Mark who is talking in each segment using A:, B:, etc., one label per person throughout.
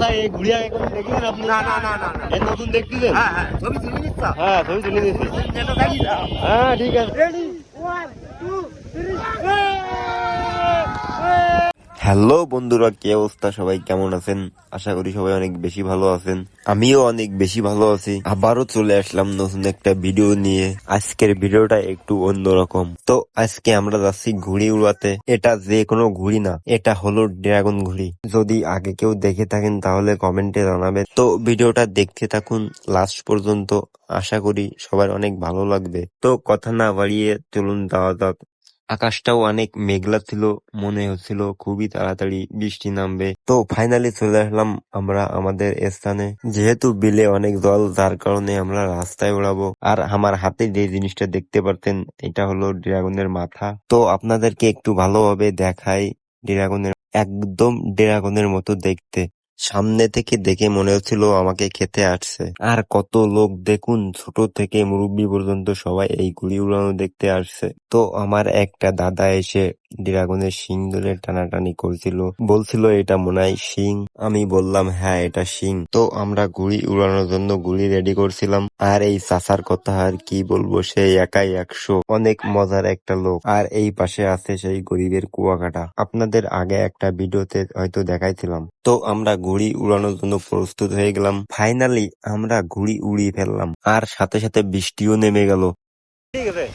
A: চাচা এই দেখলেন আপনি?
B: না না না না
A: এই নতুন দেখতেছেন
B: হ্যাঁ হ্যাঁ ছবি তুলে নিচ্ছ?
A: হ্যাঁ ছবি তুলে হ্যাঁ ঠিক আছে। হ্যালো বন্ধুরা, কি অবস্থা? সবাই কেমন আছেন? আশা করি সবাই অনেক বেশি ভালো আছেন। আমিও অনেক বেশি ভালো আছি। আবারও চলে আসলাম নতুন একটা ভিডিও নিয়ে। আজকের ভিডিওটা একটু অন্যরকম। তো আজকে আমরা যাচ্ছি ঘুড়ি উড়াতে। এটা যে কোনো ঘুড়ি না, এটা হলো ড্রাগন ঘুড়ি। যদি আগে কেউ দেখে থাকেন তাহলে কমেন্টে জানাবে তো ভিডিওটা দেখতে থাকুন, লাস্ট পর্যন্ত। আশা করি সবার অনেক ভালো লাগবে। তো কথা না বাড়িয়ে চলুন, যাওয়া যাক। আকাশটাও অনেক মেঘলা ছিল, মনে হচ্ছিল খুবই তাড়াতাড়ি বৃষ্টি নামবে। তো ফাইনালি চলে আসলাম আমরা আমাদের স্থানে। যেহেতু বিলে অনেক জল, যার কারণে আমরা রাস্তায় উড়াবো আর আমার হাতে যে জিনিসটা দেখতে পারতেন, এটা হলো ড্রাগনের মাথা। তো আপনাদেরকে একটু ভালোভাবে দেখাই ড্রাগনের, একদম ড্রাগনের মতো দেখতে। সামনে থেকে দেখে মনে হচ্ছিল আমাকে খেতে আসছে। আর কত লোক দেখুন, ছোট থেকে মুরব্বি পর্যন্ত সবাই এই গুলি উড়ানো দেখতে আসছে। তো আমার একটা দাদা এসে ড্রাগনের সিং ধরে টানাটানি করছিল। বলছিল, এটা মনে হয় শিং। আমি বললাম হ্যাঁ এটা শিং। তো আমরা ঘুড়ি উড়ানোর জন্য ঘুড়ি রেডি করছিলাম। আর এই চাচার কথা আর কি বলব সেই একাই একশো। অনেক মজার একটা লোক। আর এই পাশে আছে সেই গরিবের কুয়াকাটা। আপনাদের আগে একটা ভিডিওতে হয়তো দেখাইছিলাম। তো আমরা ঘুড়ি উড়ানোর জন্য প্রস্তুত হয়ে গেলাম। ফাইনালি আমরা ঘুড়ি উড়িয়ে ফেললাম। আর সাথে সাথে বৃষ্টিও নেমে গেল। ঠিক আছে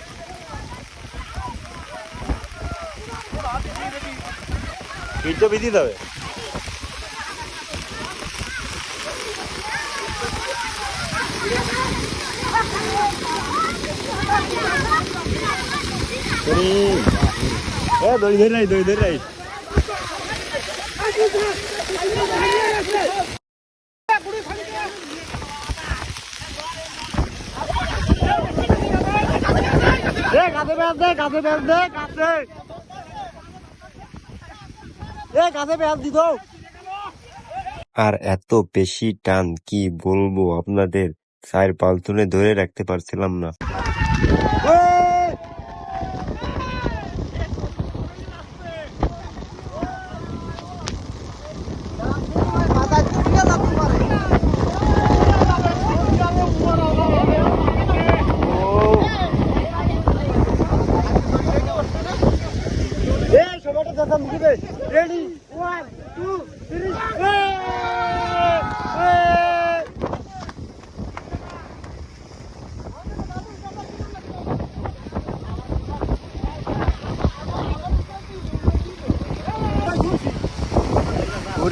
A: ভিডিও বিধি দেবে কাছে আর এত বেশি টান কি বলব আপনাদের? চার পালতুনে ধরে রাখতে পারছিলাম না। এই সবাইটা দেখা মুখে দে।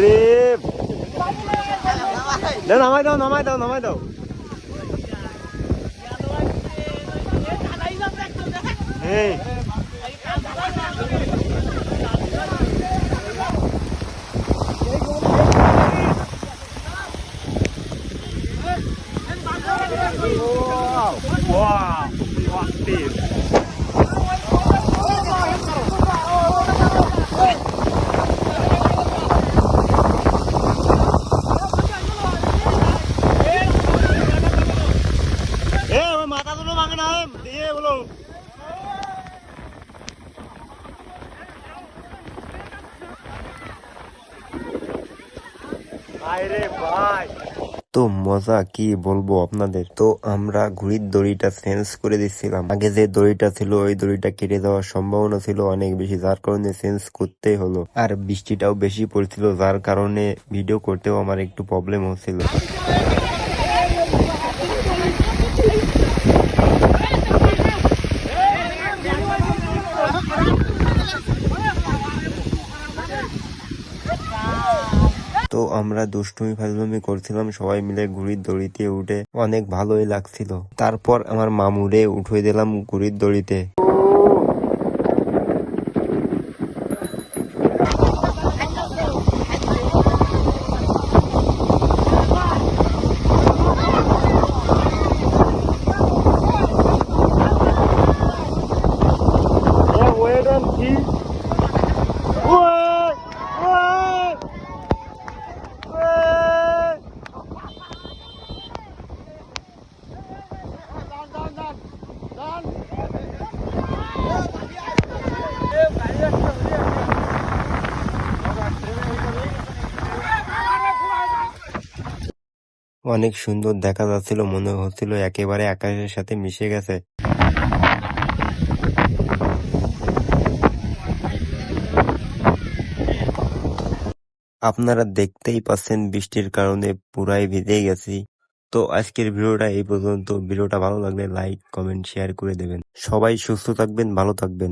A: ওরে। নামাই দাও নামাই দাও নামাই দাও। এই Wow! Wow! Fuck this! এ ওই মাথা দুটো ভাঙে না দিয়ে বলো আরে ভাই তো মজা, কি বলব আপনাদের? তো আমরা ঘুড়ির দড়িটা চেঞ্জ করে দিচ্ছিলাম। আগে যে দড়িটা ছিল, ওই দড়িটা কেটে যাওয়ার সম্ভাবনা ছিল অনেক বেশি, যার কারণে চেঞ্জ করতে হলো। আর বৃষ্টিটাও বেশি পড়ছিল, যার কারণে ভিডিও করতেও আমার একটু প্রবলেম হচ্ছিল। তো আমরা দুষ্টুমি ফাজলামি করছিলাম, সবাই মিলে ঘুড়ির দড়িতে উঠে অনেক ভালোই লাগছিল। তারপর আমার মামুরে উঠে দিলাম ঘুড়ির দড়িতে। অনেক সুন্দর দেখা যাচ্ছিল, মনে হচ্ছিল একেবারে আকাশের সাথে মিশে গেছে। আপনারা দেখতেই পাচ্ছেন বৃষ্টির কারণে পুরাই ভিজে গেছি। তো আজকের ভিডিওটা এই পর্যন্ত। ভিডিওটা ভালো লাগলে লাইক, কমেন্ট, শেয়ার করে দেবেন। সবাই সুস্থ থাকবেন, ভালো থাকবেন।